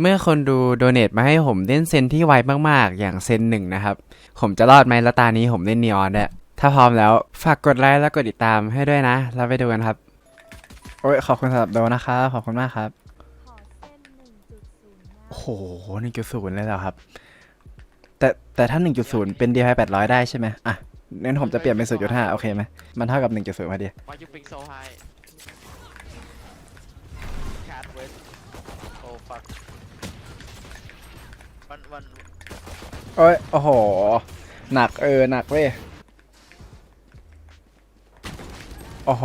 เมื่อคนดูโดเน a มาให้ผมเล่นเซนที่ไวมากๆ อย่างเซนหนึ่งนะครับ ผมจะรอดไหมแล้วตานี้ผมเล่นนีออนเนี่ยถ้าพร้อมแล้วฝากกดไลค์และกดติดตามให้ด้วยนะเราไปดูกันครับ โอ้ยขอบคุณสำหรับโดนะครับ ขอบคุณมากครับขอเส้น1.0โอ้โหหนึ่งจุดศูนย์เลยเหรอครับ แต่แต่ถ้าหนึ่งจุดศูนย์เป็น d ีไแปดร้อยได้ใช่ไหมอะงั้นผมจะเปลี่ยนเป็นศูนย์จุดห้าโอเคไหมมันเท่ากับหนึ่งจุดศูนย์พอดี Why you being so high? โอ้ยโอ้โห หนักเออหนักเว้ยโอ้โห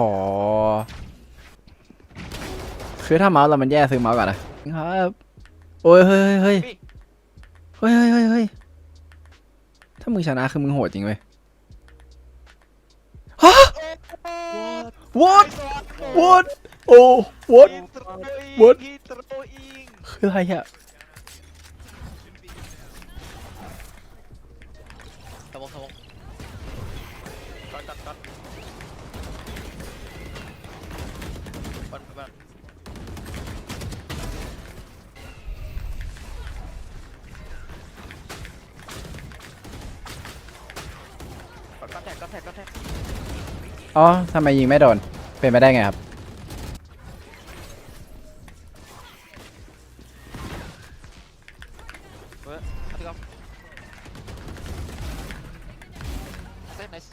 คือถ้าเมาส์เรามันแย่ซื้อเมาส์ก่อนนะครับโอ้ยเฮ้ยเฮ้ยเฮ้ยเฮ้ยเฮ้ยเฮ้ยเฮ้ยถ้ามึงชนะคือมึงโหดจริงเว้ยฮะ What? what what โอ้ what What คืออะไรอะ Cut, cut, tag, cut, tag, cut, tag. อ๋อทำไมยิงไม่โดน เป็นไปได้ไงครับ What? Hadi kau. Nice, nice.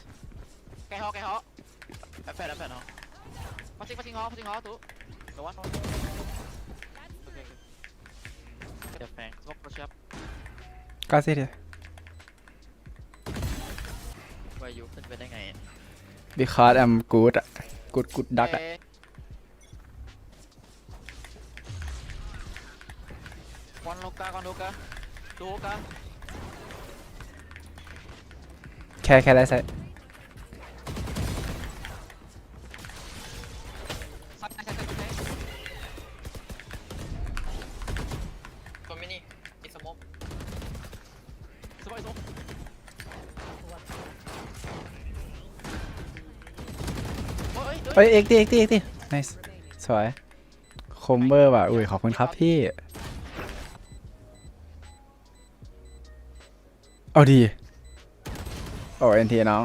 Cây ho, cây ho. Em phèn, em phèn ho. Phát sinh, phát sinh ho, phát sinh ho, tú. Đúng không? Ok, ok. Đẹp phèn, smoke push up. ก็สิเดีย Where you? เป็นไปได้ไงอะ because I'm good อะ good good duck อะเอ๊ะ One Luka, one Luka. Two Luka. แค่แค่ได้ใส่ เฮ้ยเฮ้ยเอ้ยเอ็กตีเอ็กตีเอ็กตี nice สวยคมเบอร์ว่ะอุ้ยขอบคุณครับพี่ เอาดี โอ้เอ็นทีน้อง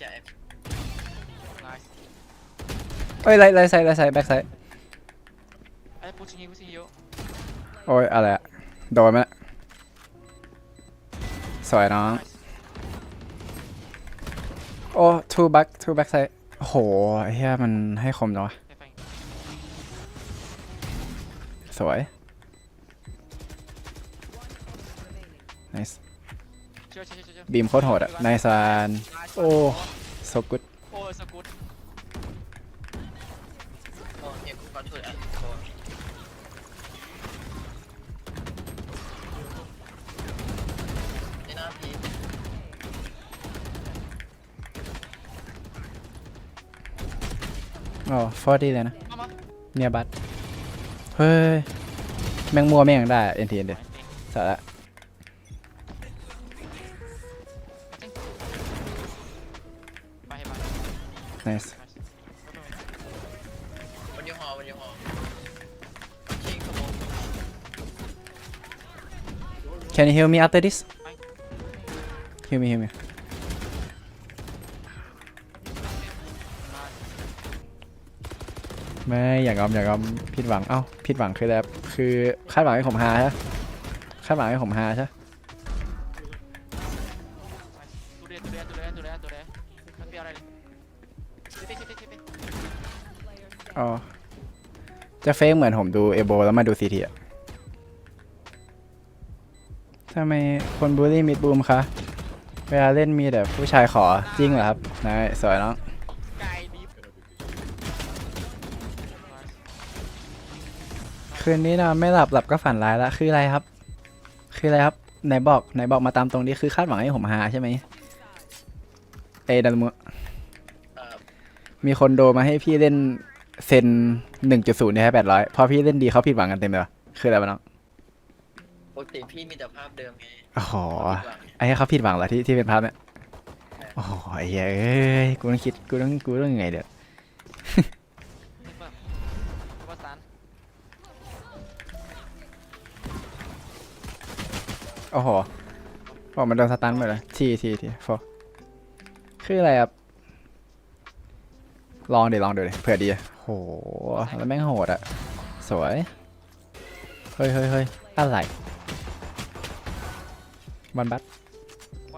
Yeah, I'm, I'm here, I'm Nice. เอ้ยไลท์ไลท์ไซด์ไลท์ไซด์แบ็กไซด์ Hey, pushing you, pushing you. โอ้ยอะไรอะโดนไหมน่ะสวยน้อง Nice. โอ้ two back two back side โอ้โหไอ้เฮียมันให้คมจังวะ Okay, fine. สวย nice Chill, chill, chill, chill. บีมโคตรโหดอะนายซาน Nice โอ้ one. so good Oh, so good. Oh, yeah, good control. Uh, so. นี่นะพีโอ้ฟอร์ดี้เลยนะ มามาเนียบัตเฮ้ย แมงมัวแม่งได้เอ็นทีเอ็นเดียสาระ nice วันยูฮอวันยูฮอคิงขโมย can you heal me after this heal me heal me ไม่อย่างอมอย่างอมผิดหวังเอ้าผิดหวังคืออะไรครับคือคาดหวังให้ผมฮาใช่ปะคาดหวังให้ผมฮาใช่ปะตัวเดียวตัวเดียวตัวเดียวตัวเดียวตัวเดียวมันเป็นอะไรชิปชิปชิปชิป อ๋อ จะเฟกเหมือนผมดูเอโบแล้วมาดูซีทีอะทำไมคนบูลลี่มิดบูมคะ เวลาเล่นมีแต่ผู้ชายขอจริงเหรอครับนายสวยน้องคืนนี้นอนไม่หลับหลับก็ฝันร้ายละคืออะไรครับ คืออะไรครับไหนบอกไหนบอกมาตามตรงนี้คือคาดหวังให้ผมหาใช่ไหมเอดันมุเอ่อ มีคนโดมาให้พี่เล่นเซนหนึ่งจุดศูนย์เนี่ยให้แปดร้อยพอพี่เล่นดีเขาผิดหวังกันเต็มเลยวะคืออะไรวะน้องปกติพี่มีแต่ภาพเดิมไงโอ้โหผิดหวังไงไอ้เขาผิดหวังเหรอที่ที่เป็นภาพเนี่ยโอ้โหไอ้เหี้ยเอ้ยกูต้องคิดกูต้องกูต้องยังไงเดี๋ยวนี่เปิดซูเปอร์สตันโอ้โหบอกมันโดนสตันหมดเลยทีทีทีโฟคืออะไรครับ ลองดิลองดูดิเผื่อดีโหแล้วแม่งโหดอะสวย เฮ้ยเฮ้ยเฮ้ยอะไรบอลบัต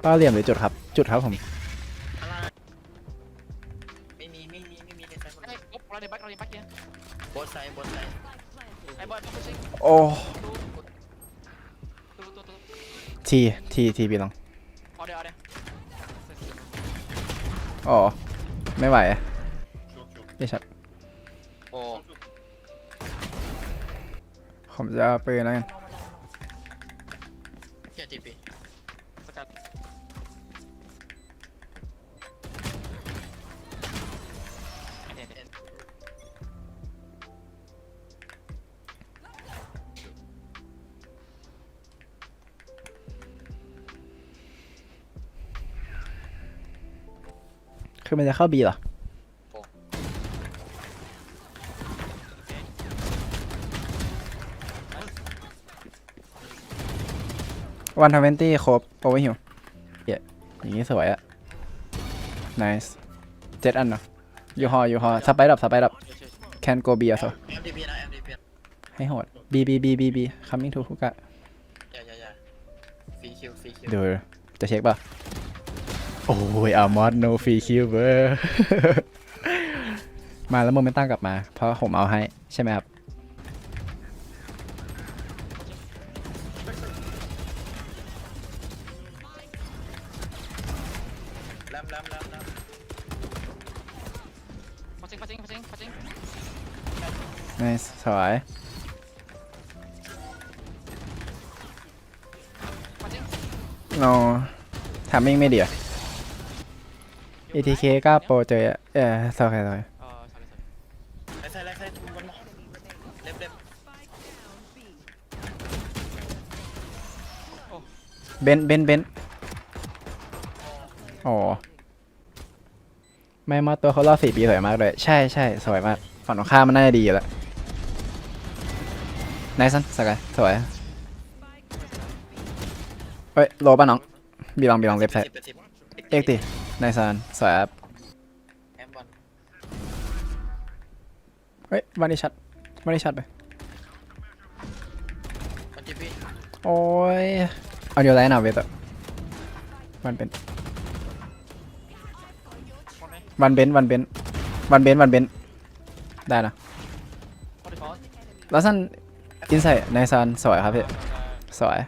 เป้าเหลี่ยมหรือจุดครับ จุดครับผมอะไรไม่มีไม่มีไม่มีในไซส์ไอ้ยปุ๊บเราเดี๋ยวบักเราเดี๋ยวบักเนี่ยโบสไซส์โบสไซส์ไอ้บอลปุ๊บชิงโอ้ตูตูตูตูทีทีทีบีลองเอาเดี๋ยวเอาเดี๋ยวอ๋อไม่ไหวอะ ไม่ชัด โอ้ผมจะเอาปืนแล้วกันเกียร์จีปีสกัดเดี๋ยวเดี๋ยวคือมันจะเข้าบีเหรอ วันทเวนตี้ครบโอเวอร์ฮิวเย้อย่างนี้สวยอะ nice เจ็ดอันเนาะยูฮอยูฮอสไปดับสไปดับเดี๋ยวเดี๋ยว can go B อะ so เอ็มดีพีนะเอ็มดีพีให้โหด B B B B B coming to ฮุกะอย่าอย่าอย่าฟรีคิวฟรีคิวดูจะเช็คป่ะ โอ้ยอามอส no free kill เบอร์มาแล้วโมเมนตัมกลับมา เพราะผมเอาให้ ใช่ไหมครับ สวยพอชิง no ทำมิ่งไม่ดีอะ ATK ก็โปรเจออะเออสวยสวยเออ sorry sorry ไลไซไลไซทุบบนมาเล็บเล็บเบนเบนเบนโอ้ไม่มาตัวเขารอบสี่ปีสวยมากเลย ใช่ใช่สวยมาก ฝั่งตรงข้ามมันน่าจะดีอยู่แล้ว นายสันสกายสวยเฮ้ยโลป่ะน้อง บีลองบีลองเล็บไซสิบสิบเอกดินายซันสวยครับแอมบอลเฮ้ยวันนี้ชัดวันนี้ชัดไป มันจีปีโอ้ย เอาเดียวไรหน่าเวทอะวันเป็นพอไหมวันเบนวันเบนวันเบนวันเบนได้นะพอดีพอแล้วสั้น อินไซด์นายซันสวยครับพี่ สวย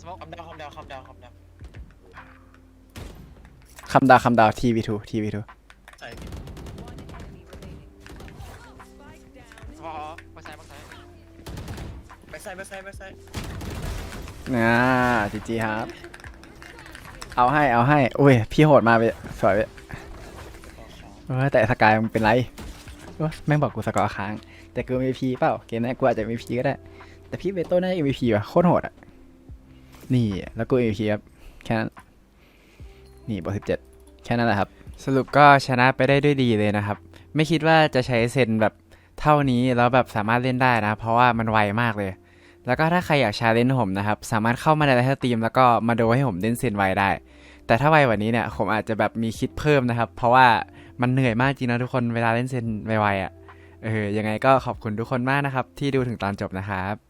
สโมกคำดาวคำดาวคำดาวคำดาวคำดาวคำดาวทีวีทูทีวีทูใส่พอพอใส่พอใส่ไปใส่ไปใส่ไปใส่น่าจีจีครับ เอาให้เอาให้ อุ้ย พี่โหดมากเลยสวยเลยเออแต่สกายมันเป็นไรเออ แม่งบอกกูสกอร์ค้าง แต่กู MVP เปล่า เกมนี้กูอาจจะ MVP ก็ได้ แต่พี่เวโต้น่าจะ MVP ว่ะโคตรโหดอะ นี่แล้วกู MVP ครับ แค่นั้น นี่บอสิบเจ็ดแค่นั้นแหละครับ สรุปก็ชนะไปได้ด้วยดีเลยนะครับ ไม่คิดว่าจะใช้เซนแบบเท่านี้แล้วแบบสามารถเล่นได้นะ เพราะว่ามันไวมากเลย แล้วก็ถ้าใครอยากชาเลนจ์ผมนะครับ สามารถเข้ามาในไลฟ์สตรีมแล้วก็มาดูให้ผมเล่นเซนไวได้ แต่ถ้าไวกว่านี้เนี่ยผมอาจจะแบบมีคิดเพิ่มนะครับ เพราะว่า มันเหนื่อยมากจริงนะทุกคนเวลาเล่นเซนไวๆอะเออยังไงก็ขอบคุณทุกคนมากนะครับ ที่ดูถึงตอนจบนะครับ